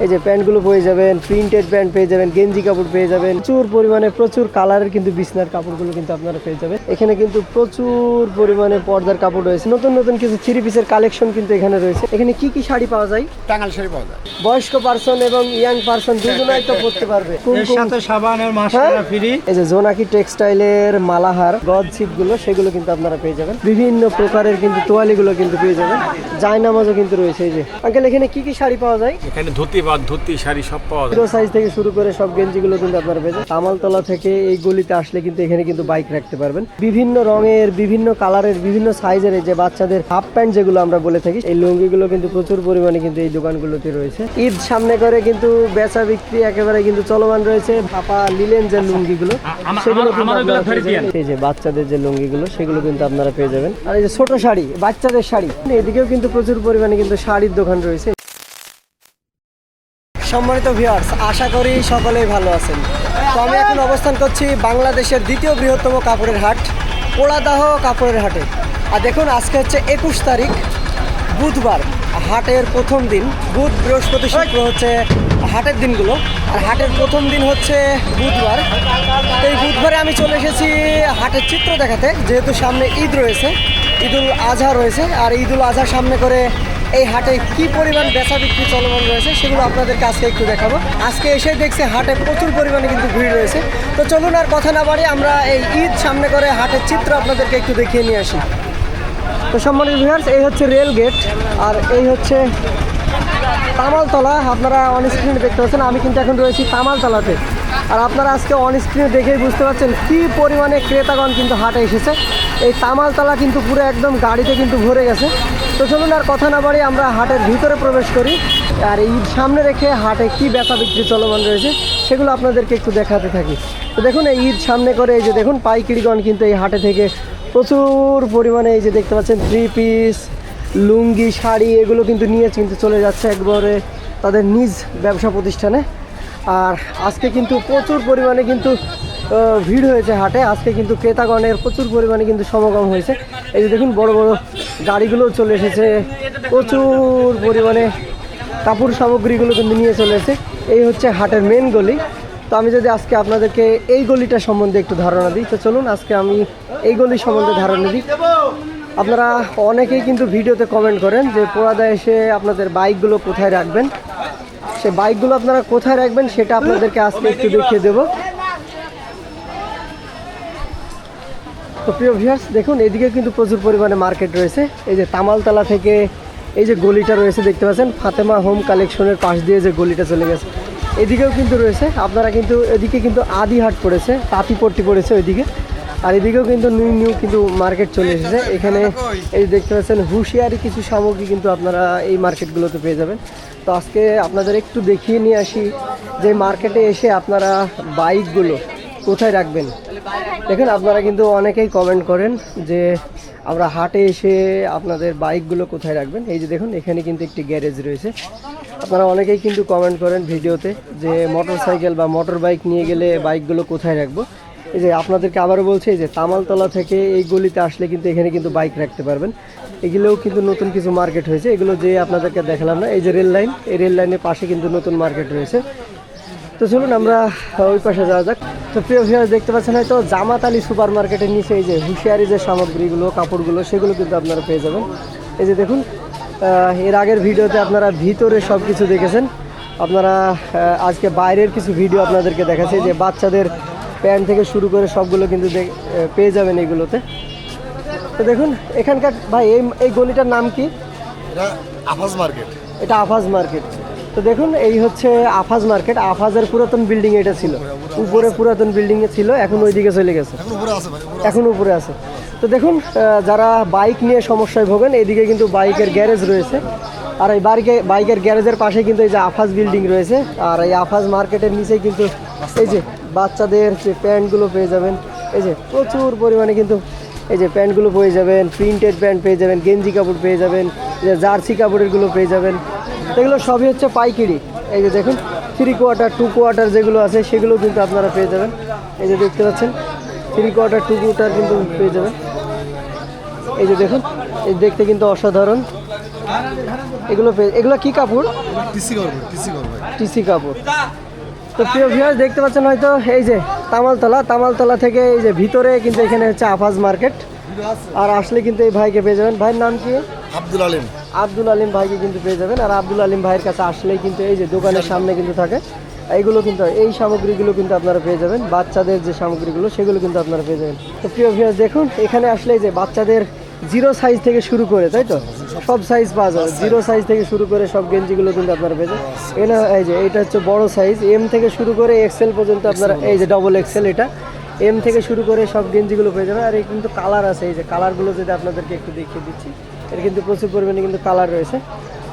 এই যে প্যান্টগুলো পেয়ে যাবেন প্রিন্টেড প্যান্ট পেয়ে যাবেন গেঞ্জি কাপড় পেয়ে যাবেন। প্রচুর পরিমাণে প্রচুর কালারের কিন্তু বিছনার কাপড়গুলো কিন্তু আপনারা পেয়ে যাবেন। এখানে কিন্তু প্রচুর পরিমাণে পর্দার কাপড় রয়েছে। নতুন নতুন কিছু থ্রি পিসের কালেকশন কিন্তু এখানে রয়েছে। এখানে কি কি শাড়ি পাওয়া যায়? টাঙ্গাল শাড়ি পাওয়া যায়। বয়স্ক পার্সন এবং ইয়াং পার্সন দুজনেই তো পড়তে পারবে। কোন এর কোন- সাথে সাবানের হ্যাঁ? Mascara free. এই যে জোনাকি টেক্সটাইলের মালাহার গদগুলো সেগুলো কিন্তু আপনারা পেয়ে যাবেন। বিভিন্ন প্রকারের কিন্তু তোয়ালিগুলো কিন্তু পেয়ে যাবেন। জায়নামাজও কিন্তু রয়েছে এই যে। আঙ্কেল এখানে কি কি শাড়ি পাওয়া যায়? এখানে ধুতি বা ধুতি শাড়ি সব পাওয়া যায়। সাইজ থেকে শুরু করে সব গেঞ্জিগুলো কিন্তু আপনারা পেয়ে যাবেন। তামালতলা থেকে এই গলিতে আসলে কিন্তু এখানে কিন্তু বাইক রাখতে পারবেন। বিভিন্ন রঙের বিভিন্ন কালারের বিভিন্ন সাইজের যে বাচ্চাদের হাফ প্যান্ট যেগুলো আমরা বলে থাকি এই লুঙ্গিগুলো কিন্তু প্রচুর পরিমাণে কিন্তু এই দোকানগুলোতে রয়েছে। ঈদ সামনে করে কিন্তু বেচা বিক্রি একেবারে কিন্তু চলমান রয়েছে। পাপা লিলেন যে লুঙ্গিগুলো সেগুলো। এই যে বাচ্চাদের যে লুঙ্গিগুলো সেগুলো কিন্তু আপনারা পেয়ে যাবেন। আর এই যে ছোট শাড়ি বাচ্চাদের শাড়ি এদিকেও কিন্তু প্রচুর পরিমাণে কিন্তু শাড়ির দোকান রয়েছে। সম্মানিত ভিউয়ার্স আশা করি সকলেই ভালো আছেন। তো আমি এখন অবস্থান করছি বাংলাদেশের দ্বিতীয় বৃহত্তম কাপড়ের হাট পোড়াদাহ কাপড়ের হাটে। আর দেখুন, আজকে হচ্ছে একুশ তারিখ, বুধবার, হাটের প্রথম দিন, বুধ, বৃহস্পতি, শুক্র হচ্ছে হাটের দিনগুলো। আর হাটের প্রথম দিন হচ্ছে বুধবার। তো এই বুধবারে আমি চলে এসেছি হাটের চিত্র দেখাতে, যেহেতু সামনে ঈদ রয়েছে, ঈদুল আজহা রয়েছে, আর ঈদুল আজহা সামনে করে এই হাটে কি পরিমাণ বেচা বিক্রি চলমান রয়েছে সেগুলো আপনাদেরকে আজকে একটু দেখাবো। আজকে এসে দেখছি হাটে প্রচুর পরিমাণে কিন্তু ভিড় রয়েছে। তো চলুন আর কথা না বাড়ি আমরা এই ঈদ সামনে করে হাটের চিত্র আপনাদেরকে একটু দেখিয়ে নিয়ে আসি। তো সম্মানিত ভিউয়ার্স, এই হচ্ছে রেল গেট আর এই হচ্ছে তামালতলা। আপনারা অন স্ক্রিনে দেখতে পাচ্ছেন, আমি কিন্তু এখন রয়েছি তামালতলাতে। আর আপনারা আজকে অন স্ক্রিনে দেখেই বুঝতে পারছেন কী পরিমাণে ক্রেতাগণ কিন্তু হাটে এসেছে। এই তামালতলা কিন্তু পুরো একদম গাড়িতে কিন্তু ভরে গেছে। তো চলুন আর কথা না বাড়ি আমরা হাটের ভিতরে প্রবেশ করি। আর ঈদ সামনে রেখে হাটে কি বেচা বিক্রি চলমান রয়েছে, সেগুলো আপনাদেরকে একটু দেখাতে থাকি। তো দেখুন, এই ঈদ সামনে করে এই যে দেখুন, পাইকিরিগণ কিন্তু এই হাটে থেকে প্রচুর পরিমাণে এই যে দেখতে পাচ্ছেন থ্রি পিস লুঙ্গি, শাড়ি, এগুলো কিন্তু নিয়ে কিন্তু চলে যাচ্ছে একবারে তাদের নিজ ব্যবসা প্রতিষ্ঠানে। আর আজকে কিন্তু প্রচুর পরিমাণে কিন্তু ভিড় হয়েছে হাটে। আজকে কিন্তু ক্রেতাগণের প্রচুর পরিমাণে কিন্তু সমাগম হয়েছে। এই যে দেখুন, বড় বড় গাড়িগুলোও চলে এসেছে। প্রচুর পরিমাণে কাপড় সামগ্রীগুলো কিন্তু নিয়ে চলে এসেছে। এই হচ্ছে হাটের মেন গলি। তো আমি যদি আজকে আপনাদেরকে এই গলিটা সম্বন্ধে একটু ধারণা দিই, তো চলুন আজকে আমি এই গলি সম্বন্ধে ধারণা দিই। আপনারা অনেকেই কিন্তু ভিডিওতে কমেন্ট করেন যে পোড়াদা এসে আপনাদের বাইকগুলো কোথায় রাখবেন? সে বাইকগুলো আপনারা কোথায় রাখবেন সেটা আপনাদেরকে আজকে একটু দেখিয়ে দেবো। তো প্রিয় ভিউয়ার্স দেখুন, এদিকে কিন্তু প্রচুর পরিমাণে মার্কেট রয়েছে। এই যে তামালতলা থেকে এই যে গলিটা রয়েছে, দেখতে পাচ্ছেন, ফাতেমা হোম কালেকশনের পাশ দিয়ে যে গলিটা চলে গেছে। এদিকেও কিন্তু রয়েছে, আপনারা কিন্তু এদিকে কিন্তু আদি হাট পড়েছে, তাঁতিপট্টি পড়েছে ওইদিকে। আর এদিকেও কিন্তু নিউ নিউ কিন্তু মার্কেট চলে এসেছে। এখানে এই দেখতে পাচ্ছেন, হুঁশিয়ারি কিছু সামগ্রী কিন্তু আপনারা এই মার্কেটগুলোতে পেয়ে যাবেন। তো আজকে আপনাদের একটু দেখিয়ে নিয়ে আসি যে মার্কেটে এসে আপনারা বাইকগুলো কোথায় রাখবেন? দেখেন, আপনারা কিন্তু অনেকেই কমেন্ট করেন যে আমরা হাটে এসে আপনাদের বাইকগুলো কোথায় রাখবেন? এই যে দেখুন, এখানে কিন্তু একটি গ্যারেজ রয়েছে। আপনারা অনেকেই কিন্তু কমেন্ট করেন ভিডিওতে যে মোটর সাইকেল বা মোটর বাইক নিয়ে গেলে বাইকগুলো কোথায় রাখব? এই যে আপনাদেরকে আবারও বলছি যে তামালতলা থেকে এই গলিতে আসলে কিন্তু এখানে কিন্তু বাইক রাখতে পারবেন। এগুলোও কিন্তু নতুন কিছু মার্কেট হয়েছে। এগুলো যে আপনাদেরকে দেখালাম না, এই যে রেল লাইন এই রেল লাইনের পাশে কিন্তু নতুন মার্কেট রয়েছে। তো চলুন আমরা ওই পাশে যাওয়া যাক। তো প্রিয় ভিউয়ার দেখতে পাচ্ছেন হয়তো জামাত আলী সুপার মার্কেটের নিচে এই যে হুঁশিয়ারি যে সামগ্রীগুলো কাপড়গুলো সেগুলো কিন্তু আপনারা পেয়ে যাবেন। এই যে দেখুন এর আগের ভিডিওতে আপনারা ভিতরে সব কিছু দেখেছেন। আপনারা আজকে বাইরের কিছু ভিডিও আপনাদেরকে দেখাচ্ছে যে বাচ্চাদের প্যান্ট থেকে শুরু করে সবগুলো কিন্তু পেয়ে যাবেন এইগুলোতে তো দেখুন এখানকার ভাই এই এই গলিটার নাম কি? এটা আফাজ মার্কেট। এটা আফাজ মার্কেট। তো দেখুন এই হচ্ছে আফাজ মার্কেট। আফাজের পুরাতন বিল্ডিং এটা ছিল। উপরে পুরাতন বিল্ডিং এ ছিল এখন ওইদিকে চলে গেছে। এখন উপরে আছে তো দেখুন যারা বাইক নিয়ে সমস্যায় ভোগেন এইদিকে কিন্তু বাইকের গ্যারেজ রয়েছে। আর এই বাইকে বাইকের গ্যারেজের পাশে কিন্তু এই যে আফাজ বিল্ডিং রয়েছে। আর এই আফাজ মার্কেটের নিচেই কিন্তু এই যে বাচ্চাদের যে প্যান্টগুলো পেয়ে যাবেন এই যে প্রচুর পরিমাণে কিন্তু এই যে প্যান্টগুলো পেয়ে যাবেন প্রিন্টেড প্যান্ট পেয়ে যাবেন গেঞ্জি কাপড় পেয়ে যাবেন যে জার্সি কাপড়েরগুলো পেয়ে যাবেন। এগুলো সবই হচ্ছে পাইকিরি। এই যে দেখুন থ্রি কোয়ার্টার টু কোয়ার্টার যেগুলো আছে সেগুলো কিন্তু আপনারা পেয়ে যাবেন। এই যে দেখতে পাচ্ছেন থ্রি কোয়ার্টার টু কোয়ার্টার কিন্তু পেয়ে যাবেন। এই যে দেখুন এই দেখতে কিন্তু অসাধারণ। এগুলো এগুলো কি কাপড়? টিসি কাপড় তো প্রিয় ভিউয়ার্স দেখতে পাচ্ছেন হয়তো এই যে তামালতলা তামালতলা থেকে এই যে ভিতরে কিন্তু এখানে হচ্ছে আফাজ মার্কেট। আর আসলে কিন্তু এই ভাইকে পেয়ে যাবেন। ভাইয়ের নাম কি? আব্দুল আলিম। আব্দুল আলিম ভাইকে কিন্তু পেয়ে যাবেন। আর আব্দুল আলিম ভাইয়ের কাছে আসলেই কিন্তু এই যে দোকানের সামনে কিন্তু থাকে, এইগুলো কিন্তু এই সামগ্রীগুলো কিন্তু আপনারা পেয়ে যাবেন। বাচ্চাদের যে সামগ্রীগুলো, সেগুলো কিন্তু আপনারা পেয়ে যাবেন। তো প্রিয় ভিউয়ার্স দেখুন, এখানে আসলে যে বাচ্চাদের জিরো সাইজ থেকে শুরু করে, তাই তো? সব সাইজ পাওয়া যাবে জিরো সাইজ থেকে শুরু করে সব গেঞ্জিগুলো কিন্তু আপনারা পেয়ে যাবেন। এখানে এই যে, এটা হচ্ছে বড় সাইজ এম থেকে শুরু করে এক্সেল পর্যন্ত আপনারা, এই যে ডবল এক্সেল এটা এম থেকে শুরু করে সব গেঞ্জিগুলো পেয়ে যাবেন। আর এই কিন্তু কালার আছে, এই যে কালারগুলো যদি আপনাদেরকে একটু দেখিয়ে দিচ্ছি। এর কিন্তু প্রচুর পরিমাণে কিন্তু কালার রয়েছে।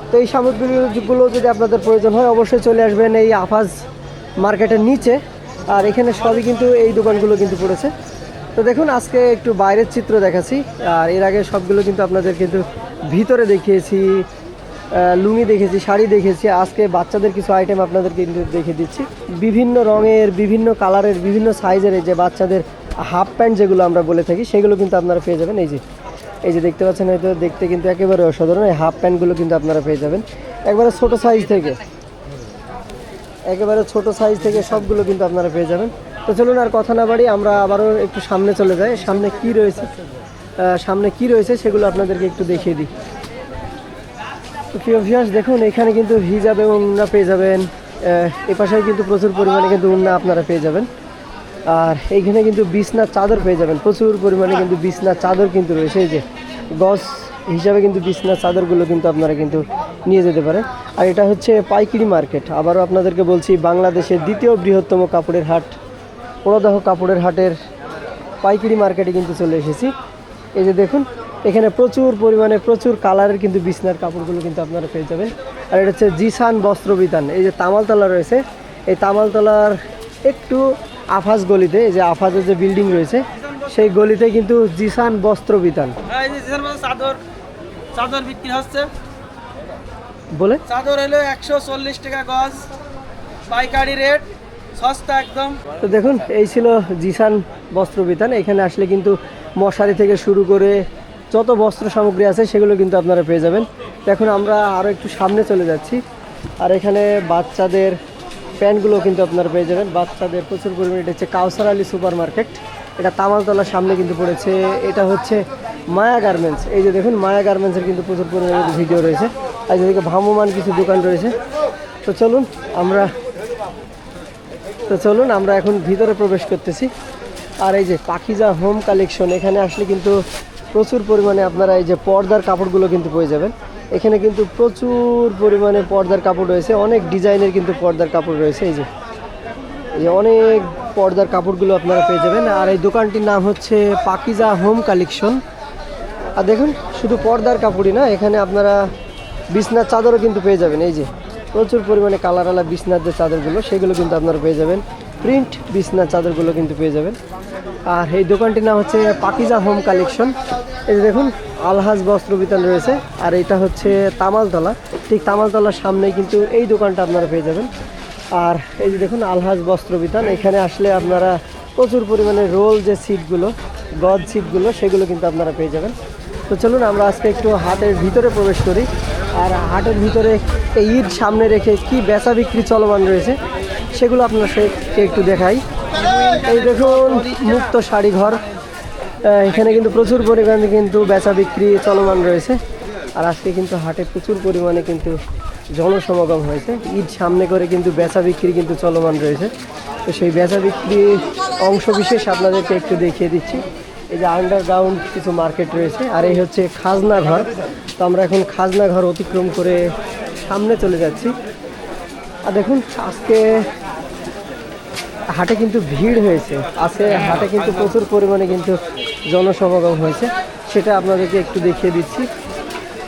তো এই সামগ্রীগুলো যদি আপনাদের প্রয়োজন হয়, অবশ্যই চলে আসবেন এই আফাজ মার্কেটের নিচে। আর এখানে সবই কিন্তু এই দোকানগুলো কিন্তু পড়েছে। তো দেখুন, আজকে একটু বাইরের চিত্র দেখাচ্ছি। আর এর আগে সবগুলো কিন্তু আপনাদের কিন্তু ভিতরে দেখিয়েছি লুঙ্গি দেখেছি শাড়ি দেখেছি আজকে বাচ্চাদের কিছু আইটেম আপনাদেরকে কিন্তু দেখে দিচ্ছি। বিভিন্ন রঙের, বিভিন্ন কালারের বিভিন্ন সাইজের যে বাচ্চাদের হাফ প্যান্ট যেগুলো আমরা বলে থাকি, সেগুলো কিন্তু আপনারা পেয়ে যাবেন। এই যে এই যে দেখতে পাচ্ছেন হয়তো দেখতে কিন্তু একেবারে অসাধারণ। এই হাফ প্যান্টগুলো কিন্তু আপনারা পেয়ে যাবেন। একবারে ছোট সাইজ থেকে। একেবারে ছোট সাইজ থেকে সবগুলো কিন্তু আপনারা পেয়ে যাবেন। তো চলুন আর কথা না বাড়ি আমরা আবারও একটু সামনে চলে যাই। সামনে কি রয়েছে? সামনে কি রয়েছে সেগুলো আপনাদেরকে একটু দেখিয়ে দিই। প্রিয় ভিউয়ার্স দেখুন, এখানে কিন্তু হিজাব এবং উন্না পেয়ে যাবেন। এ পাশে কিন্তু প্রচুর পরিমাণে কিন্তু উন্না আপনারা পেয়ে যাবেন। আর এইখানে কিন্তু বিছনার চাদর পেয়ে যাবেন। প্রচুর পরিমাণে কিন্তু বিছনার চাদর কিন্তু রয়েছে। এই যে গস হিসাবে কিন্তু বিছনার চাদরগুলো কিন্তু আপনারা কিন্তু নিয়ে যেতে পারেন। আর এটা হচ্ছে পাইকারি মার্কেট। আবারও আপনাদেরকে বলছি, বাংলাদেশের দ্বিতীয় বৃহত্তম কাপড়ের হাট পোড়াদহ কাপড়ের হাটের পাইকারি মার্কেটে কিন্তু চলে এসেছি। এই যে দেখুন, এখানে প্রচুর পরিমাণে প্রচুর কালারের কিন্তু বিছনার কাপড়গুলো কিন্তু আপনারা পেয়ে যাবেন। আর এটা হচ্ছে জিসান বস্ত্র বিতান। এই যে তামালতলা রয়েছে। এই তামালতলার একটু আফাজ গলিতে এই যে আফাজের যে বিল্ডিং রয়েছে সেই গলিতে কিন্তু জিসান বস্ত্র বিতান। চাদর চাদর বিক্রি হচ্ছে। বলে? চাদর হলো একশো চল্লিশ টাকা গজ পাইকারি রেট সস্তা একদম। তো দেখুন এই ছিল জিসান বস্ত্র বিতান। এখানে আসলে কিন্তু মশারি থেকে শুরু করে যত বস্ত্র সামগ্রী আছে সেগুলো কিন্তু আপনারা পেয়ে যাবেন। এখন আমরা আরও একটু সামনে চলে যাচ্ছি। আর এখানে বাচ্চাদের প্যান্টগুলো কিন্তু আপনারা পেয়ে যাবেন। বাচ্চাদের প্রচুর পরিমাণে, এটা হচ্ছে কাউসার আলী সুপার মার্কেট এটা তামালতলার সামনে কিন্তু পড়েছে। এটা হচ্ছে মায়া গার্মেন্টস। এই যে দেখুন, মায়া গার্মেন্টসের কিন্তু প্রচুর পরিমাণে ভিডিও রয়েছে। আর যেদিকে ভ্রাম্যমান কিছু দোকান রয়েছে। তো চলুন, আমরা তো চলুন, আমরা এখন ভিতরে প্রবেশ করতেছি। আর এই যে পাখিজা হোম কালেকশন, এখানে আসলে কিন্তু প্রচুর পরিমাণে আপনারা এই যে পর্দার কাপড়গুলো কিন্তু পেয়ে যাবেন। এখানে কিন্তু প্রচুর পরিমাণে পর্দার কাপড় রয়েছে। অনেক ডিজাইনের কিন্তু পর্দার কাপড় রয়েছে। এই যে, এই অনেক পর্দার কাপড়গুলো আপনারা পেয়ে যাবেন। আর এই দোকানটির নাম হচ্ছে পাকিজা হোম কালেকশন। আর দেখুন, শুধু পর্দার কাপড়ই না, এখানে আপনারা বিছনার চাদরও কিন্তু পেয়ে যাবেন। এই যে, প্রচুর পরিমাণে কালার আলা বিছনার যে চাদরগুলো, সেগুলো কিন্তু আপনারা পেয়ে যাবেন। প্রিন্ট বিছনার চাদরগুলো কিন্তু পেয়ে যাবেন। আর এই দোকানটির নাম হচ্ছে পাকিজা হোম কালেকশন। এই যে দেখুন, আলহাজ বস্ত্র বিতান রয়েছে, আর এটা হচ্ছে তামালতলা। ঠিক তামালতলার সামনেই কিন্তু এই দোকানটা আপনারা পেয়ে যাবেন। আর এই যে দেখুন, আলহাজ বস্ত্র বিতান, এখানে আসলে আপনারা প্রচুর পরিমাণে রোল যে সিটগুলো গদ সিটগুলো, সেগুলো কিন্তু আপনারা পেয়ে যাবেন। তো চলুন, আমরা আজকে একটু হাটের ভিতরে প্রবেশ করি। আর হাটের ভিতরে এই ঈদ সামনে রেখে কি বেচা বিক্রি চলমান রয়েছে, সেগুলো আপনার সে একটু দেখাই। এই দেখুন, মুক্ত শাড়ি ঘর এখানে কিন্তু প্রচুর পরিমাণে কিন্তু বেচা বিক্রি চলমান রয়েছে। আর আজকে কিন্তু হাটে প্রচুর পরিমাণে কিন্তু জনসমাগম হয়েছে। ঈদ সামনে করে কিন্তু বেচা বিক্রি কিন্তু চলমান রয়েছে। তো সেই বেচা বিক্রি অংশ বিশেষ আপনাদেরকে একটু দেখিয়ে দিচ্ছি। এই যে আন্ডারগ্রাউন্ড কিছু মার্কেট রয়েছে, আর এই হচ্ছে খাজনা ঘর। তো আমরা এখন খাজনা ঘর অতিক্রম করে সামনে চলে যাচ্ছি। আর দেখুন, আজকে হাটে কিন্তু ভিড় হয়েছে। আজকে হাটে কিন্তু প্রচুর পরিমাণে কিন্তু জনসমাগম হয়েছে। সেটা আপনাদেরকে একটু দেখিয়ে দিচ্ছি।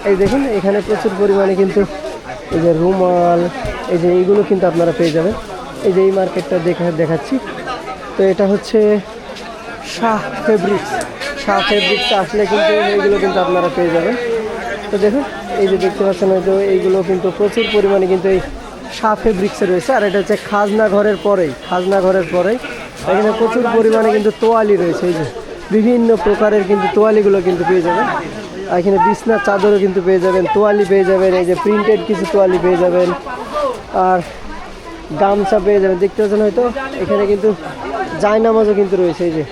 এই দেখুন, এখানে প্রচুর পরিমাণে কিন্তু এই যে রুমাল, এই যে এইগুলো কিন্তু আপনারা পেয়ে যাবেন। এই যে এই মার্কেটটা দেখা, দেখাচ্ছি। তো এটা হচ্ছে শাহ ফেব্রিক্স। শাহ ফেব্রিক্স আসলে কিন্তু এইগুলো কিন্তু আপনারা পেয়ে যাবেন। তো দেখুন, এই যে দেখতে পাচ্ছেন হয়তো এইগুলো কিন্তু প্রচুর পরিমাণে কিন্তু এই শাহ ফেব্রিক্সে রয়েছে, আর এটা হচ্ছে খাজনা ঘরের পরেই, খাজনা ঘরের পরেই। এখানে প্রচুর পরিমাণে কিন্তু তোয়ালি রয়েছে, এই যে বিভিন্ন প্রকারের কিন্তু তোয়ালিগুলো কিন্তু পেয়ে যাবেন। এখানে বিছনার চাদরও কিন্তু পেয়ে যাবেন, তোয়ালি পেয়ে যাবেন, এই যে প্রিন্টেড কিছু তোয়ালি পেয়ে যাবেন। আর গামছা পেয়ে যাবেন, দেখতে পাচ্ছেন হয়তো? এখানে কিন্তু জায়নামাজও কিন্তু রয়েছে, এই যে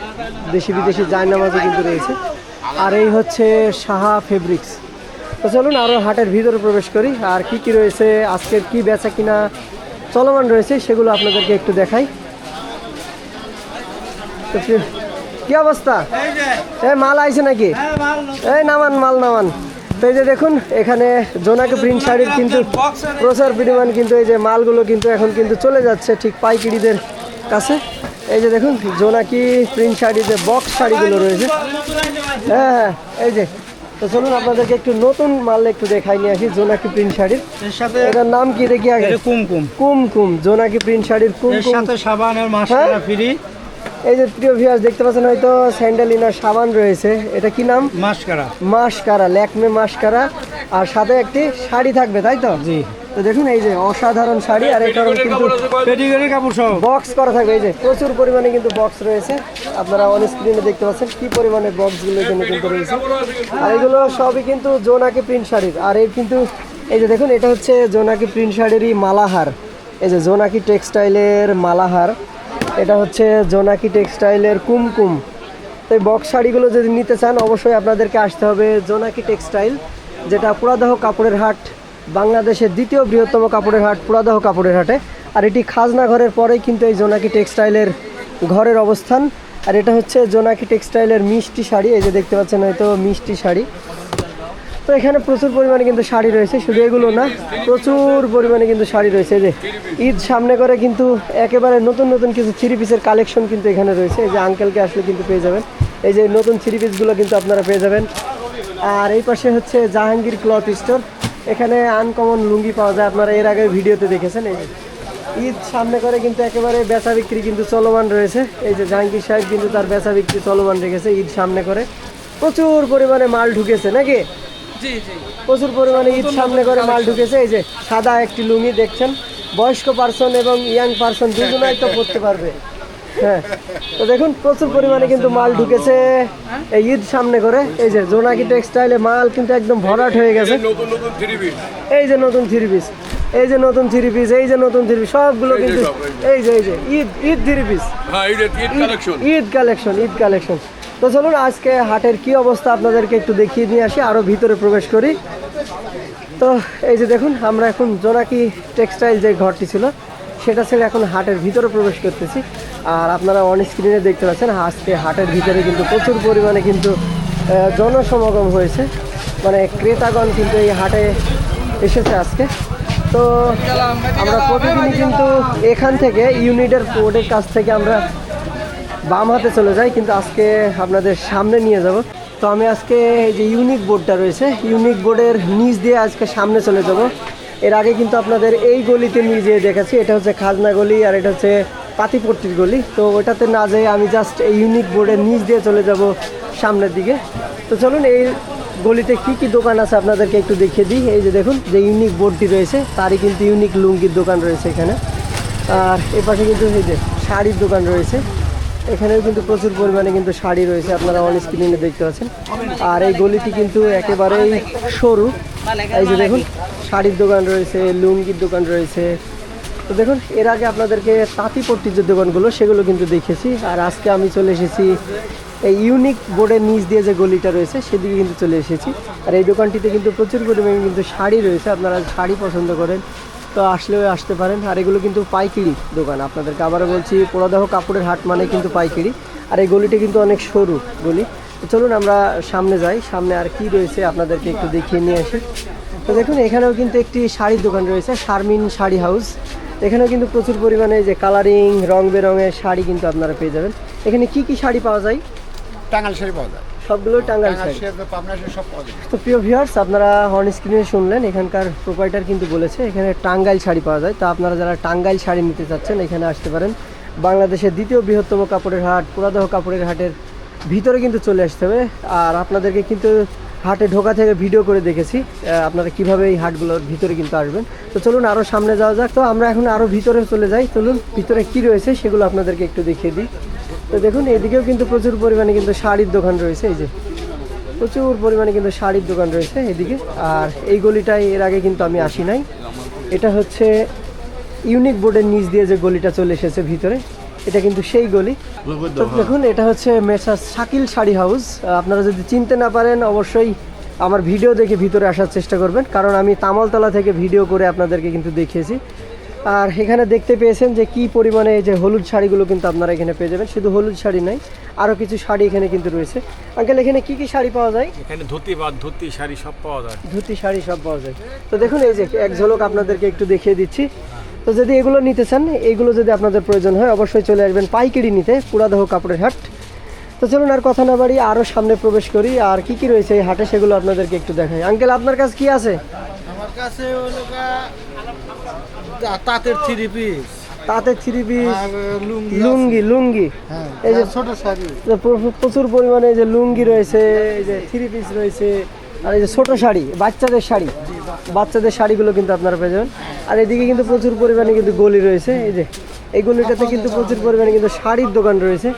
দেশি বিদেশি জায়নামাজও কিন্তু রয়েছে। আর এই হচ্ছে সাহা ফেব্রিক্স তো চলুন আরও হাটের ভিতরে প্রবেশ করি। আর কি কি রয়েছে আজকের কি বেচা কিনা চলমান রয়েছে সেগুলো আপনাদেরকে একটু দেখাই। কি- অবস্থা? এই মাল আইছে নাকি? এই নামান মাল নামান। তো এই যে দেখুন এখানে জোনাকি প্রিন্ট শাড়ির কিন্তু প্রচার পরিমাণ কিন্তু এই যে মালগুলো কিন্তু এখন কিন্তু চলে যাচ্ছে ঠিক পাইকিরিদের কাছে। এই যে দেখুন জোনাকি প্রিন্ট শাড়ির যে বক্স শাড়িগুলো রয়েছে। হ্যাঁ হ্যাঁ এই যে। তো চলুন আপনাদেরকে একটু নতুন মাল একটু দেখাই নিয়ে আসি জোনাকি প্রিন্ট শাড়ির। এর সাথে এটার নাম কি দেখি আগে? কুমকুম। কুমকুম জোনাকি প্রিন্ট শাড়ির কুমকুম। সাথে সাবানের হ্যাঁ? Mascara free. এই যে প্রিয় ভিউয়ার্স দেখতে পাচ্ছেন হয়তো স্যান্ডেলিনার সাবান রয়েছে। এটা কি নাম? মাসকারা। মাসকারা ল্যাকমে মাসকারা। আর সাথে একটি শাড়ি থাকবে তাই তো? জি। তো দেখুন এই যে অসাধারণ শাড়ি আর এটা কিন্তু পেটিগের কাপড় সহ। বক্স করা থাকবে এই যে প্রচুর পরিমাণে কিন্তু বক্স রয়েছে। আপনারা অন স্ক্রিনে দেখতে পাচ্ছেন কি পরিমাণে বক্সগুলো এখানে কিন্তু রয়েছে। আর এগুলো সবই কিন্তু জোনাকি প্রিন্ট শাড়ির। আর এর কিন্তু এই যে দেখুন এটা হচ্ছে জোনাকি প্রিন্ট শাড়িরই মালাহার। এই যে জোনাকি টেক্সটাইলের মালাহার এটা হচ্ছে জোনাকি টেক্সটাইলের কুমকুম। তো এই বক্স শাড়িগুলো যদি নিতে চান অবশ্যই আপনাদেরকে আসতে হবে জোনাকি টেক্সটাইল যেটা পুরাদহ কাপড়ের হাট। বাংলাদেশের দ্বিতীয় বৃহত্তম কাপড়ের হাট, পুরাদহ কাপড়ের হাটে। আর এটি খাজনা ঘরের পরেই কিন্তু এই জোনাকি টেক্সটাইলের ঘরের অবস্থান। আর এটা হচ্ছে জোনাকি টেক্সটাইলের মিষ্টি শাড়ি, এই যে দেখতে পাচ্ছেন হয়তো মিষ্টি শাড়ি। তো এখানে প্রচুর পরিমাণে কিন্তু শাড়ি রয়েছে, শুধু এগুলো না, প্রচুর পরিমাণে কিন্তু শাড়ি রয়েছে। যে ঈদ সামনে করে কিন্তু একেবারে নতুন নতুন কিছু থ্রি পিসের কালেকশন কিন্তু এখানে রয়েছে। এই যে আঙ্কেলকে আসলে কিন্তু পেয়ে যাবেন। এই যে নতুন থ্রি পিসগুলো কিন্তু আপনারা পেয়ে যাবেন। আর এই পাশে হচ্ছে জাহাঙ্গীর ক্লথ স্টোর। এখানে আনকমন লুঙ্গি পাওয়া যায়। আপনারা এর আগে ভিডিওতে দেখেছেন এই যে। ঈদ সামনে করে কিন্তু একেবারে বেচা বিক্রি কিন্তু চলমান রয়েছে। এই যে জাহাঙ্গীর সাহেব কিন্তু তার বেচা বিক্রি চলমান রেখেছে ঈদ সামনে করে। প্রচুর পরিমাণে মাল ঢুকেছে নাকি? প্রচুর পরিমাণে ঈদ সামনে করে মাল ঢুকেছে। এই যে সাদা একটি লুঙ্গি দেখছেন। বয়স্ক পার্সন এবং ইয়াং পার্সন দুজনাই তো পড়তে পারবে। হ্যাঁ। তো দেখুন প্রচুর পরিমাণে কিন্তু মাল ঢুকেছে। এই ঈদ সামনে করে। এই যে জোনাকি টেক্সটাইলে মাল কিন্তু একদম ভরাট হয়ে গেছে। এই যে নতুন থ্রি পিস এই যে নতুন থ্রি পিস এই যে নতুন থ্রি পিস সবগুলো কিন্তু এই যে এই যে Eid Eid three piece Eid collection Eid collection তো চলুন আজকে হাটের কি অবস্থা আপনাদেরকে একটু দেখিয়ে নিয়ে আসি আরও ভিতরে প্রবেশ করি। তো এই যে দেখুন আমরা এখন জোনাকি টেক্সটাইল যে ঘরটি ছিল সেটা ছেড়ে এখন হাটের ভিতরে প্রবেশ করতেছি। আর আপনারা অন স্ক্রিনে দেখতে পাচ্ছেন, আজকে হাটের ভিতরে কিন্তু প্রচুর পরিমাণে কিন্তু জনসমাগম হয়েছে। মানে ক্রেতাগণ কিন্তু এই হাটে এসেছে আজকে। তো আমরা প্রতিদিনই কিন্তু এখান থেকে ইউনিটের বোর্ডের কাছ থেকে আমরা বাম হাতে চলে যাই, কিন্তু আজকে আপনাদের সামনে নিয়ে যাব। তো আমি আজকে এই যে ইউনিক বোর্ডটা রয়েছে, ইউনিক বোর্ডের নিচ দিয়ে আজকে সামনে চলে যাব। এর আগে কিন্তু আপনাদের এই গলিতে নিয়ে যেয়ে দেখাচ্ছি এটা হচ্ছে খাজনা গলি আর এটা হচ্ছে পাতিপট্টির গলি। তো ওটাতে না যেয়ে আমি জাস্ট এই ইউনিক বোর্ডের নিচ দিয়ে চলে যাব সামনের দিকে। তো চলুন এই গলিতে কি কি দোকান আছে আপনাদেরকে একটু দেখিয়ে দিই। এই যে দেখুন, যে ইউনিক বোর্ডটি রয়েছে, তারই কিন্তু ইউনিক লুঙ্গির দোকান রয়েছে এখানে। আর এ পাশে কিন্তু এই যে শাড়ির দোকান রয়েছে। এখানেও কিন্তু প্রচুর পরিমাণে কিন্তু শাড়ি রয়েছে, আপনারা অন স্ক্রিনে দেখতে পাচ্ছেন। আর এই গলিটি কিন্তু একেবারেই সরু। এই যে দেখুন শাড়ির দোকান রয়েছে লুঙ্গির দোকান রয়েছে। তো দেখুন এর আগে আপনাদেরকে তাঁতিপট্টির যে দোকানগুলো সেগুলো কিন্তু দেখেছি। আর আজকে আমি চলে এসেছি এই ইউনিক বোর্ডের নিচ দিয়ে যে গলিটা রয়েছে সেদিকে কিন্তু চলে এসেছি। আর এই দোকানটিতে কিন্তু প্রচুর পরিমাণে কিন্তু শাড়ি রয়েছে আপনারা শাড়ি পছন্দ করেন তো আসলেও আসতে পারেন। আর এগুলো কিন্তু পাইকারি দোকান আপনাদেরকে আবারও বলছি পোড়াদাহ কাপড়ের হাট মানে কিন্তু পাইকিরি। আর এই গলিটা কিন্তু অনেক সরু গলি। চলুন আমরা সামনে যাই। সামনে আর কি রয়েছে আপনাদেরকে একটু দেখিয়ে নিয়ে আসি। তো দেখুন এখানেও কিন্তু একটি শাড়ির দোকান রয়েছে শারমিন শাড়ি হাউস। এখানেও কিন্তু প্রচুর পরিমাণে যে কালারিং রং বেরঙের শাড়ি কিন্তু আপনারা পেয়ে যাবেন। এখানে কি কি শাড়ি পাওয়া যায়? টাঙ্গাল শাড়ি পাওয়া যায়। সবগুলো টাঙ্গাইল শাড়ি। টাঙ্গাল শাড়ি তো প্রিয় ভিউয়ার্স আপনারা অন স্ক্রিনে শুনলেন এখানকার প্রোপাইটার কিন্তু বলেছে এখানে টাঙ্গাইল শাড়ি পাওয়া যায়। তো আপনারা যারা টাঙ্গাইল শাড়ি নিতে চাচ্ছেন এখানে আসতে পারেন। বাংলাদেশের দ্বিতীয় বৃহত্তম কাপড়ের হাট পুরাদহ কাপড়ের হাটের ভিতরে কিন্তু চলে আসতে হবে। আর আপনাদেরকে কিন্তু হাটে ঢোকা থেকে ভিডিও করে দেখেছি আপনারা কীভাবে এই হাটগুলোর ভিতরে কিন্তু আসবেন। তো চলুন আরও সামনে যাওয়া যাক। তো আমরা এখন আরও ভিতরে চলে যাই। চলুন, ভিতরে কি রয়েছে সেগুলো আপনাদেরকে একটু দেখিয়ে দিই। তো দেখুন, এদিকেও কিন্তু প্রচুর পরিমাণে কিন্তু শাড়ির দোকান রয়েছে, এই যে। প্রচুর পরিমাণে কিন্তু শাড়ির দোকান রয়েছে এদিকে। আর এই গলিটায় এর আগে কিন্তু আমি আসি নাই। এটা হচ্ছে ইউনিক বোর্ডের নিচ দিয়ে যে গলিটা চলে এসেছে ভিতরে। এটা কিন্তু সেই গলি। তো দেখুন এটা হচ্ছে মেসার শাকিল শাড়ি হাউস। আপনারা যদি চিনতে না পারেন অবশ্যই আমার ভিডিও দেখে ভিতরে আসার চেষ্টা করবেন কারণ আমি তামালতলা থেকে ভিডিও করে আপনাদেরকে কিন্তু দেখিয়েছি। আর এখানে দেখতে পেয়েছেন যে কি পরিমাণে এই যে হলুদ শাড়িগুলো কিন্তু আপনারা এখানে পেয়ে যাবেন। শুধু হলুদ শাড়ি নাই আরও কিছু শাড়ি এখানে কিন্তু রয়েছে। আঙ্কেল এখানে কি কি শাড়ি পাওয়া যায়? এখানে ধুতি বা ধুতি শাড়ি সব পাওয়া যায়। ধুতি শাড়ি সব পাওয়া যায়। তো দেখুন এই যে এক ঝলক আপনাদেরকে একটু দেখিয়ে দিচ্ছি। তো যদি এগুলো নিতে চান এইগুলো যদি আপনাদের প্রয়োজন হয় অবশ্যই চলে আসবেন পাইকারি নিতে পুরাদহ কাপড়ের হাট। তো চলুন আর কথা না বাড়ি আরও সামনে প্রবেশ করি আর কি কি রয়েছে এই হাটে সেগুলো আপনাদেরকে একটু দেখাই। আঙ্কেল আপনার কাছে কি আছে? আমার কাছে তাঁতের থ্রি পিস। তাতে থ্রি পিস লুঙ্গি লুঙ্গি লুঙ্গি। এই যে ছোট শাড়ি। প্রচুর পরিমাণে এই যে লুঙ্গি রয়েছে এই যে থ্রি পিস রয়েছে আর এই যে ছোটো শাড়ি, বাচ্চাদের শাড়ি। বাচ্চাদের শাড়িগুলো কিন্তু আপনারা পেয়ে যাবেন। আর এদিকে কিন্তু প্রচুর পরিমাণে কিন্তু গলি রয়েছে। এই যে, এই গলিটাতে কিন্তু প্রচুর পরিমাণে কিন্তু শাড়ির দোকান রয়েছে।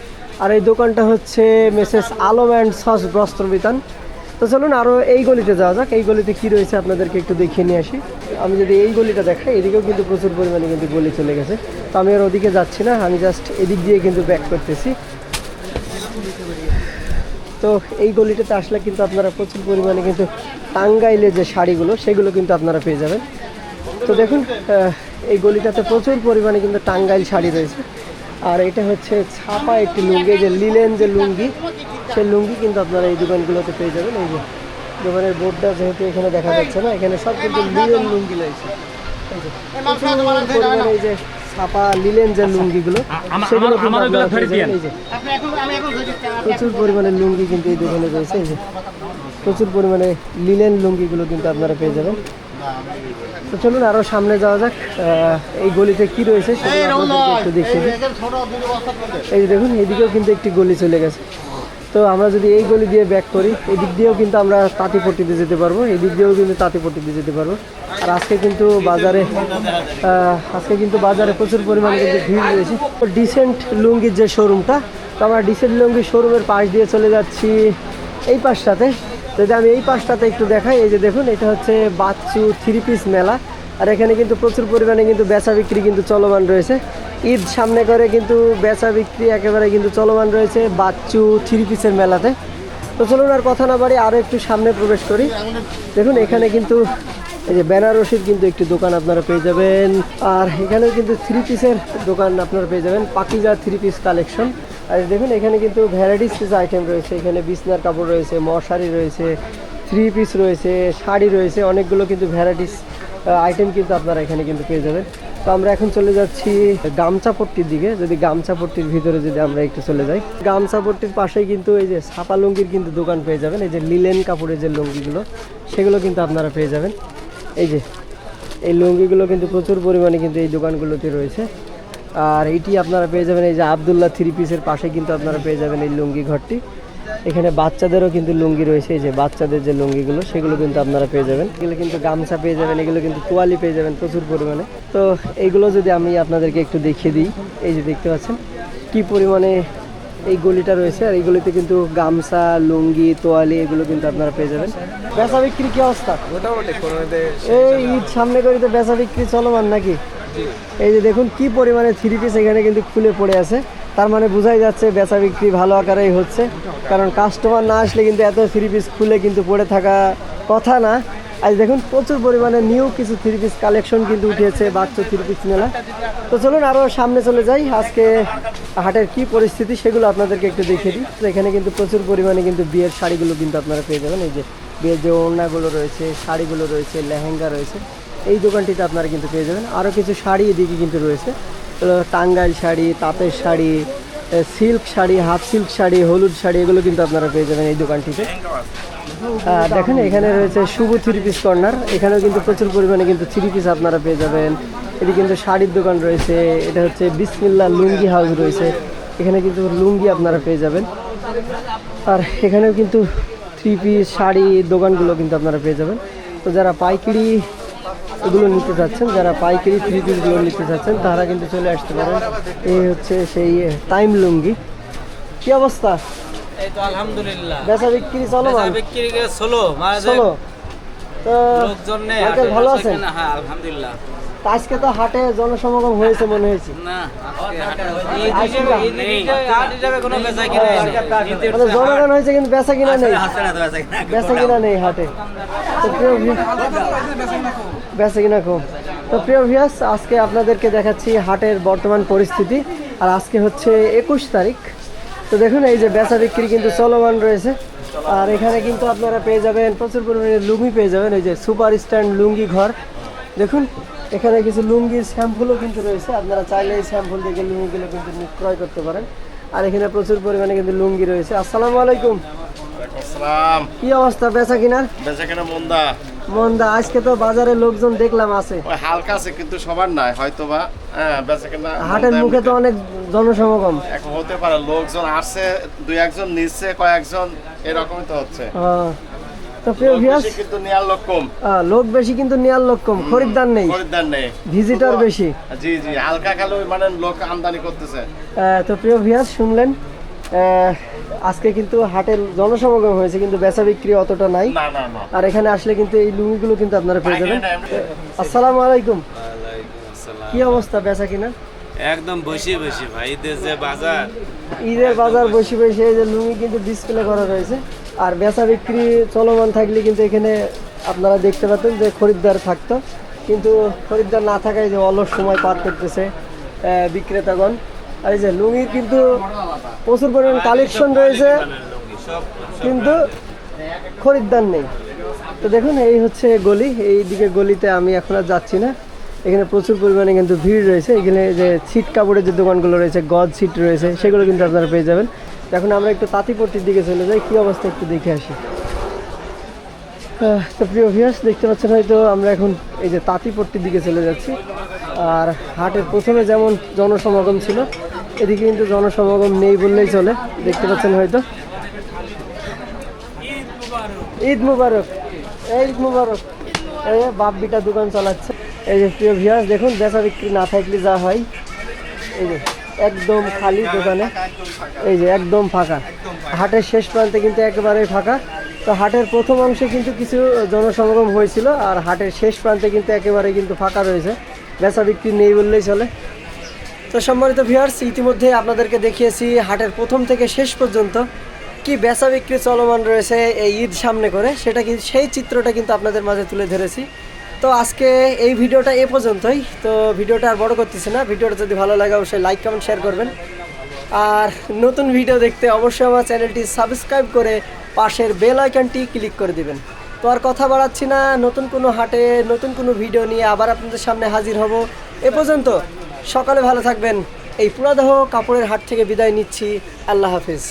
আর এই দোকানটা হচ্ছে মেসেস আলম অ্যান্ড সস বস্ত্র বিতান। তো চলুন আরও এই গলিতে যাওয়া যাক। এই গলিতে কি রয়েছে আপনাদেরকে একটু দেখিয়ে নিয়ে আসি। আমি যদি এই গলিটা দেখাই, এদিকেও কিন্তু প্রচুর পরিমাণে কিন্তু গলি চলে গেছে। তো আমি আর ওদিকে যাচ্ছি না। আমি জাস্ট এদিক দিয়ে কিন্তু ব্যাক করতেছি। তো এই গলিটাতে আসলে কিন্তু আপনারা প্রচুর পরিমাণে কিন্তু টাঙ্গাইলে যে শাড়িগুলো, সেগুলো কিন্তু আপনারা পেয়ে যাবেন। তো দেখুন এই গলিটাতে প্রচুর পরিমাণে কিন্তু টাঙ্গাইল শাড়ি রয়েছে। আর এটা হচ্ছে ছাপা একটি লুঙ্গি যে লিলেন যে লুঙ্গি, সেই লুঙ্গি কিন্তু আপনারা এই দোকানগুলোতে পেয়ে যাবেন। এই যে দোকানের বোর্ডটা যেহেতু এখানে দেখা যাচ্ছে না, এখানে সব কিন্তু লিলেন লুঙ্গি রয়েছে। এই যে প্রচুর পরিমাণে ছাপা লিলেন যে লুঙ্গিগুলো সেগুলো প্রচুর পরিমাণে লুঙ্গি কিন্তু এই দোকানে রয়েছে। এই যে প্রচুর পরিমাণে লিলেন লুঙ্গিগুলো কিন্তু আপনারা পেয়ে যাবেন। তো চলুন আরও সামনে যাওয়া যাক আহ, এই গলিতে কি রয়েছে সেটা একটু দেখিয়ে দিই। এই যে দেখুন এদিকেও কিন্তু একটি গলি চলে গেছে। তো আমরা যদি এই গলি দিয়ে ব্যাক করি এদিক দিয়েও কিন্তু আমরা তাঁতিপট্টিতে যেতে পারব এদিক দিয়েও কিন্তু তাঁতিপট্টিতে যেতে পারব। আর আজকে কিন্তু বাজারে আজকে কিন্তু বাজারে প্রচুর পরিমাণে কিন্তু ভিড় রয়েছে। ডিসেন্ট লুঙ্গির যে শোরুমটা তো আমরা ডিসেন্ট লুঙ্গির শোরুমের পাশ দিয়ে চলে যাচ্ছি এই পাশটাতে। যদি আমি এই পাশটাতে একটু দেখাই, এই যে দেখুন, এটা হচ্ছে বাচ্চু থ্রি পিস মেলা। আর এখানে কিন্তু প্রচুর পরিমাণে কিন্তু বেচা বিক্রি কিন্তু চলমান রয়েছে। ঈদ সামনে করে কিন্তু বেচা বিক্রি একেবারে কিন্তু চলমান রয়েছে বাচ্চু থ্রি পিসের মেলাতে। তো চলুন আর কথা না বাড়ি আরও একটু সামনে প্রবেশ করি। দেখুন, এখানে কিন্তু এই যে বেনারসির কিন্তু একটি দোকান আপনারা পেয়ে যাবেন। আর এখানেও কিন্তু থ্রি পিসের দোকান আপনারা পেয়ে যাবেন, পাকিজা থ্রি পিস কালেকশন। আর দেখুন, এখানে কিন্তু ভ্যারাইটিস কিছু আইটেম রয়েছে। এখানে বিছনার কাপড় রয়েছে, মশারি রয়েছে, থ্রি পিস রয়েছে, শাড়ি রয়েছে, অনেকগুলো কিন্তু ভ্যারাইটিস আইটেম কিন্তু আপনারা এখানে কিন্তু পেয়ে যাবেন। তো আমরা এখন চলে যাচ্ছি গামছাপট্টির দিকে। যদি গামছাপট্টির ভিতরে যদি আমরা একটু চলে যাই। গামছাপট্টির পাশেই কিন্তু এই যে ছাপা লুঙ্গির কিন্তু দোকান পেয়ে যাবেন। এই যে লিলেন কাপড়ের যে লুঙ্গিগুলো, সেগুলো কিন্তু আপনারা পেয়ে যাবেন। এই যে, এই লুঙ্গিগুলো কিন্তু প্রচুর পরিমাণে কিন্তু এই দোকানগুলোতে রয়েছে। আর এইটি আপনারা পেয়ে যাবেন এই যে আবদুল্লাহ থ্রি পিসের পাশে কিন্তু আপনারা পেয়ে যাবেন এই লুঙ্গি ঘরটি। এখানে বাচ্চাদেরও কিন্তু লুঙ্গি রয়েছে এই যে বাচ্চাদের যে লুঙ্গিগুলো সেগুলো কিন্তু আপনারা পেয়ে যাবেন। এগুলো কিন্তু গামছা পেয়ে যাবেন এগুলো কিন্তু তোয়ালি পেয়ে যাবেন প্রচুর পরিমাণে। তো এইগুলো যদি আমি আপনাদেরকে একটু দেখিয়ে দিই এই যে দেখতে পাচ্ছেন কি পরিমাণে এই গলিটা রয়েছে আর এই গলিতে কিন্তু গামছা লুঙ্গি তোয়ালি এগুলো কিন্তু আপনারা পেয়ে যাবেন। বেচা বিক্রি কি অবস্থা? এই ঈদ সামনে করে তো বেচা বিক্রি চলমান নাকি? এই যে দেখুন কি পরিমাণে থ্রি পিস এখানে কিন্তু খুলে পড়ে আছে। তার মানে বোঝাই যাচ্ছে বেচা বিক্রি ভালো আকারেই হচ্ছে। কারণ কাস্টমার না আসলে কিন্তু এত থ্রি পিস খুলে কিন্তু পড়ে থাকা কথা না। আজ দেখুন প্রচুর পরিমাণে নিউ কিছু থ্রি পিস কালেকশন কিন্তু উঠিয়েছে বাচ্চা থ্রি পিস মেলা। তো চলুন আরও সামনে চলে যাই। আজকে হাটের কি পরিস্থিতি সেগুলো আপনাদেরকে একটু দেখিয়ে দিই। তো এখানে কিন্তু প্রচুর পরিমাণে কিন্তু বিয়ের শাড়িগুলো কিন্তু আপনারা পেয়ে যাবেন। এই যে বিয়ের যে ওড়নাগুলো রয়েছে, শাড়িগুলো রয়েছে, লেহেঙ্গা রয়েছে, এই দোকানটিতে আপনারা কিন্তু পেয়ে যাবেন। আরও কিছু শাড়ি এদিকে কিন্তু রয়েছে। টাঙ্গাইল শাড়ি, তাঁতের sari silk sari, half silk sari, হলুদ শাড়ি, এগুলো কিন্তু আপনারা পেয়ে যাবেন এই দোকানটিতে। দেখেন এখানে রয়েছে শুভ থ্রি পিস কর্নার। এখানেও কিন্তু প্রচুর পরিমাণে কিন্তু থ্রি পিস আপনারা পেয়ে যাবেন। এটি কিন্তু শাড়ির দোকান রয়েছে। এটা হচ্ছে বিসমিল্লা লুঙ্গি হাউস রয়েছে। এখানে কিন্তু লুঙ্গি আপনারা পেয়ে যাবেন। আর এখানেও কিন্তু থ্রি পিস শাড়ি দোকানগুলো কিন্তু আপনারা পেয়ে যাবেন। তো যারা পাইকারি এগুলো নিতে চাচ্ছেন যারা পাইকারি থ্রি পিসগুলো নিতে চাচ্ছেন তারা কিন্তু চলে আসতে পারেন। এই হচ্ছে সেই টাইম লুঙ্গি। কি অবস্থা? তো আলহামদুলিল্লাহ। বেচা বিক্রি চলো বেচা বিক্রি চলো মানে চলো। তো লোকজন ভালো আছেন? হ্যাঁ আলহামদুলিল্লাহ। আজকে তো হাটে জনসমাগম হয়েছে মনে হয়েছে। না আজকে হাট। হাট হিসাবে কোনো বেচা কিনা মানে জনগণ হয়েছে কিন্তু বেচা কিনা নেই। বেচা কিনা নেই হাটে। তো প্রিয় বেচা কিনা কম তো প্রিয় ভিয়াস আজকে আপনাদেরকে দেখাচ্ছি হাটের বর্তমান পরিস্থিতি। আর আজকে হচ্ছে একুশ তারিখ। তো দেখুন এই যে বেচা বিক্রি কিন্তু চলমান রয়েছে। আর এখানে কিন্তু আপনারা পেয়ে যাবেন প্রচুর পরিমাণে লুঙ্গি পেয়ে যাবেন। এই যে সুপার স্ট্যান্ড লুঙ্গি ঘর। দেখুন এখানে কিছু লুঙ্গির স্যাম্পলও কিন্তু রয়েছে। আপনারা চাইলে এই স্যাম্পল থেকে লুঙ্গিগুলো কিন্তু ক্রয় করতে পারেন। আর এখানে প্রচুর পরিমাণে কিন্তু লুঙ্গি রয়েছে। আসসালামু আলাইকুম। কি অবস্থা? বেচা কিনার? বেচা কেনা মন্দা। মন্দা। আজকে তো বাজারে লোকজন দেখলাম আছে। ওই হালকা আছে কিন্তু সবার নাই। হয়তো বা হ্যাঁ বেচা কেনা হাটের মুখে তো অনেক জনসমাগম। এখন হতে পারে লোকজন আসছে দুই একজন নিচ্ছে কয়েকজন এরকমই তো হচ্ছে। তো প্রিয় লোক ভিউয়ার্স বেশি কিন্তু নেয়ার লোক কম। লোক বেশি কিন্তু নেয়ার লোক কম। খরিদ্দার নেই। খরিদ্দার নেই। ভিজিটর বেশি। জি জি হালকা খালো মানে লোক আমদানি করতেছে। তো প্রিয় ভিউয়ার্স শুনলেন। আজকে কিন্তু হাটের জনসমাগম হয়েছে কিন্তু বেচা বিক্রি অতটা নাই। না না না। আর এখানে আসলে কিন্তু এই লুঙ্গিগুলো কিন্তু আপনারা পেয়ে যাবেন। আসসালামু আলাইকুম। কি অবস্থা বেচা কিনা? একদম বসে বসে ভাই ঈদের যে বাজার। ঈদের বাজার বসে বসে এই যে লুঙ্গি কিন্তু ডিসপ্লে করা রয়েছে। আর বেচা বিক্রি চলমান থাকলে কিন্তু এখানে আপনারা দেখতে পাতেন যে খরিদ্দার থাকতো। কিন্তু খরিদ্দার না থাকায় যে অলস সময় পার করতেছে বিক্রেতাগণ। আর এই যে লুঙ্গির কিন্তু প্রচুর পরিমাণ কালেকশন রয়েছে, কিন্তু খরিদ্দার নেই। তো দেখুন, এই হচ্ছে গলি, এই দিকে গলিতে আমি এখন আর যাচ্ছি না। এখানে প্রচুর পরিমাণে কিন্তু ভিড় রয়েছে। এখানে যে ছিট কাপড়ের যে দোকানগুলো রয়েছে, গজ ছিট রয়েছে, সেগুলো কিন্তু আপনারা পেয়ে যাবেন। এখন আমরা একটু তাঁতিপট্টির দিকে চলে যাই, কী অবস্থা একটু দেখে আসি। তো প্রিয় ভিউয়ার্স দেখতে পাচ্ছেন হয়তো আমরা এখন এই যে তাঁতিপট্টির দিকে চলে যাচ্ছি। আর হাটের প্রথমে যেমন জনসমাগম ছিল, এদিকে কিন্তু জনসমাগম নেই বললেই চলে, দেখতে পাচ্ছেন হয়তো। ঈদ মুবারক ঈদ মুবারক। এই বাপ বিটা দোকান চালাচ্ছে। এই যে প্রিয় ভিয়াস দেখুন, বেচা বিক্রি না থাকলে যা হয়। এই যে একদম খালি দোকানে। এই যে একদম ফাঁকা। হাটের শেষ প্রান্তে কিন্তু একেবারেই ফাঁকা। তো হাটের প্রথম অংশে কিন্তু কিছু জনসমাগম হয়েছিল আর হাটের শেষ প্রান্তে কিন্তু একেবারে কিন্তু ফাঁকা রয়েছে। বেচা বিক্রি নেই বললেই চলে। তো সম্মানিত ভিউয়ার্স ইতিমধ্যে আপনাদেরকে দেখিয়েছি হাটের প্রথম থেকে শেষ পর্যন্ত কি বেচা বিক্রি চলমান রয়েছে এই ঈদ সামনে করে। সেটা কিন্তু সেই চিত্রটা কিন্তু আপনাদের মাঝে তুলে ধরেছি। তো আজকে এই ভিডিওটা এ পর্যন্তই। তো ভিডিওটা আর বড় করতেছি না। ভিডিওটা যদি ভালো লাগে, অবশ্যই লাইক কমেন্ট শেয়ার করবেন। আর নতুন ভিডিও দেখতে অবশ্যই আমার চ্যানেলটি সাবস্ক্রাইব করে পাশের বেল আইকনটি ক্লিক করে দিবেন। তো আর কথা বাড়াচ্ছি না। নতুন কোনো হাটে নতুন কোনো ভিডিও নিয়ে আবার আপনাদের সামনে হাজির হব। এ পর্যন্ত সকালে ভালো থাকবেন। এই পুরাদহ কাপড়ের হাট থেকে বিদায় নিচ্ছি। আল্লাহ হাফিজ।